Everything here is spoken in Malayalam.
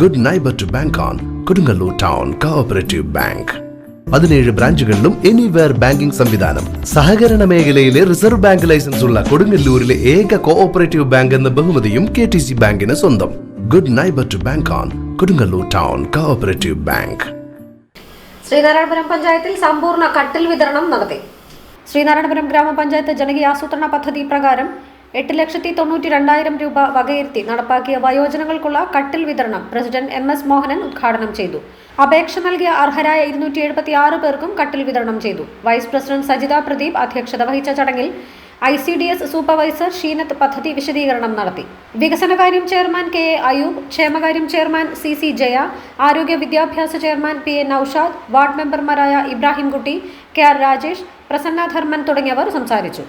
Good neighbour to bank on Kodungallur town cooperative bank പതിനേഴ് ബ്രാഞ്ചുകളിലും എനിവെയർ ബാങ്കിംഗ് സംവിധാനം. സഹകരണ മേഖലയിലെ റിസർവ് ബാങ്ക് ലൈസൻസ് ഉള്ള കൊടുങ്ങല്ലൂരിലെ ഏക കോഓപ്പറേറ്റീവ് ബാങ്ക് എന്ന ബഹുമതിയും കെ ടി സി ബാങ്കിന് സ്വന്തം. Good neighbour to bank on Kodungallur town cooperative bank Sreenarayanapuram പഞ്ചായത്തിൽ സമ്പൂർണ കട്ടിൽ വിതരണം നടത്തി. ശ്രീനാരായണപുരം ഗ്രാമപഞ്ചായത്ത് ജനകീയ ആസൂത്രണ പദ്ധതി പ്രകാരം എട്ട് ലക്ഷത്തി തൊണ്ണൂറ്റി രണ്ടായിരം രൂപ വകയിരുത്തി നടപ്പാക്കിയ വയോജനങ്ങൾക്കുള്ള കട്ടിൽ വിതരണം പ്രസിഡന്റ് എം എസ് മോഹനൻ ഉദ്ഘാടനം ചെയ്തു. അപേക്ഷ നൽകിയ അർഹരായ ഇരുന്നൂറ്റി എഴുപത്തി ആറ് പേർക്കും കട്ടിൽ വിതരണം ചെയ്തു. വൈസ് പ്രസിഡന്റ് സജിത പ്രദീപ് അധ്യക്ഷത വഹിച്ച ചടങ്ങിൽ I C D S supervisor Sheenath പദ്ധതി വിശദീകരണം നടത്തി. വികസനകാര്യം ചെയർമാൻ കെ എ അയൂബ് ക്ഷേമകാര്യം ചെയർമാൻ സി സി ജയ ആരോഗ്യ വിദ്യാഭ്യാസ chairman P A Noushad ward മെമ്പർമാരായ ഇബ്രാഹിംകുട്ടി കെ ആർ രാജേഷ് പ്രസന്ന ധർമ്മൻ തുടങ്ങിയവർ സംസാരിച്ചു.